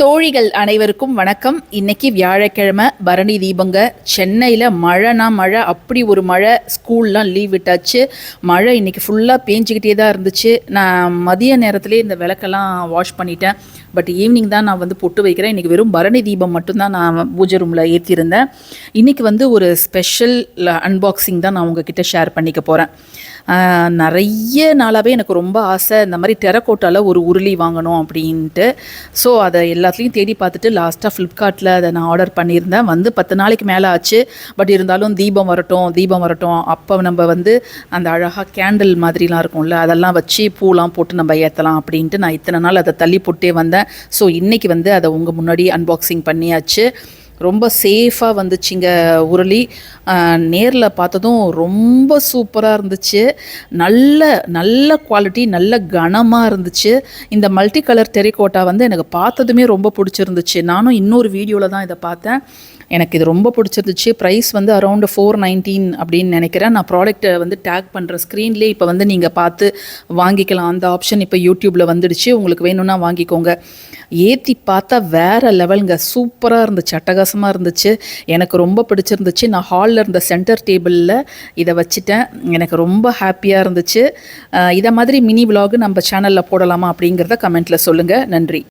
தோழிகள் அனைவருக்கும் வணக்கம். இன்னைக்கு வியாழக்கிழமை பரணி தீபங்க. சென்னையில் மழைனா மழை அப்படி ஒரு மழை ஸ்கூல்லாம் லீவ் விட்டாச்சு. மழை இன்னைக்கு ஃபுல்லாக பேஞ்சிக்கிட்டே தான் இருந்துச்சு. நான் மதிய நேரத்திலே இந்த விளக்கெல்லாம் வாஷ் பண்ணிட்டேன். பட் ஈவினிங் தான் நான் வந்து பொட்டு வைக்கிறேன். இன்றைக்கி வெறும் பரணி தீபம் மட்டும்தான் நான் பூஜை ரூமில் ஏற்றிருந்தேன் இன்றைக்கி வந்து ஒரு ஸ்பெஷல் அன்பாக்சிங் தான் நான் உங்ககிட்ட ஷேர் பண்ணிக்க போகிறேன் நிறைய நாளாகவே எனக்கு ரொம்ப ஆசை. இந்த மாதிரி டெரக்கோட்டாவில் ஒரு உருளி வாங்கணும் அப்படின்ட்டு. ஸோ அதை எல்லாத்துலேயும் தேடி பார்த்துட்டு லாஸ்ட்டாக ஃப்ளிப்கார்ட்டில் அதை நான் ஆர்டர் பண்ணியிருந்தேன். வந்து பத்து நாளைக்கு மேலே ஆச்சு. பட் இருந்தாலும் தீபம் வரட்டும் தீபம் வரட்டும். அப்போ நம்ம வந்து அந்த அழகாக கேண்டில் மாதிரிலாம் இருக்கும்ல அதெல்லாம் வச்சு பூலாம் போட்டு நம்ம ஏற்றலாம் அப்படின்ட்டு நான் இத்தனை நாள் அதை தள்ளி போட்டே வந்தேன். ஸோ இன்றைக்கி வந்து அதை உங்கள் முன்னாடி அன்பாக்சிங் பண்ணியாச்சு. ரொம்ப சேஃபாக வந்துச்சுங்க உருளி. நேரில் பார்த்ததும் ரொம்ப சூப்பராக இருந்துச்சு. நல்ல நல்ல குவாலிட்டி நல்ல கனமாக இருந்துச்சு. இந்த மல்டி கலர் டெரிகோட்டா வந்து எனக்கு பார்த்ததுமே ரொம்ப பிடிச்சிருந்துச்சு. நானும் இன்னொரு வீடியோவில் தான் இதை பார்த்தேன். எனக்கு இது ரொம்ப பிடிச்சிருந்துச்சு. ப்ரைஸ் வந்து அரௌண்டு ஃபோர் நைன்டீன் அப்படின்னு நினைக்கிறேன். நான் ப்ராடக்ட்டை வந்து டேக் பண்ணுறேன் ஸ்க்ரீன்லேயே இப்போ வந்து நீங்கள் பார்த்து வாங்கிக்கலாம். அந்த ஆப்ஷன் இப்போ யூடியூப்பில் வந்துடுச்சு. உங்களுக்கு வேணும்னா வாங்கிக்கோங்க. ஏற்றி பார்த்தா வேறு லெவலுங்க சூப்பராக இருந்துச்சு. அட்டகாசமாக இருந்துச்சு. எனக்கு ரொம்ப பிடிச்சிருந்துச்சு. நான் ஹாலில் இருந்த சென்டர் டேபிளில் இதை வச்சுட்டேன். எனக்கு ரொம்ப ஹாப்பியாக இருந்துச்சு. இதை மாதிரி மினி விலாகு நம்ம சேனலில் போடலாமா அப்படிங்கிறத கமெண்ட்டில் சொல்லுங்கள் நன்றி.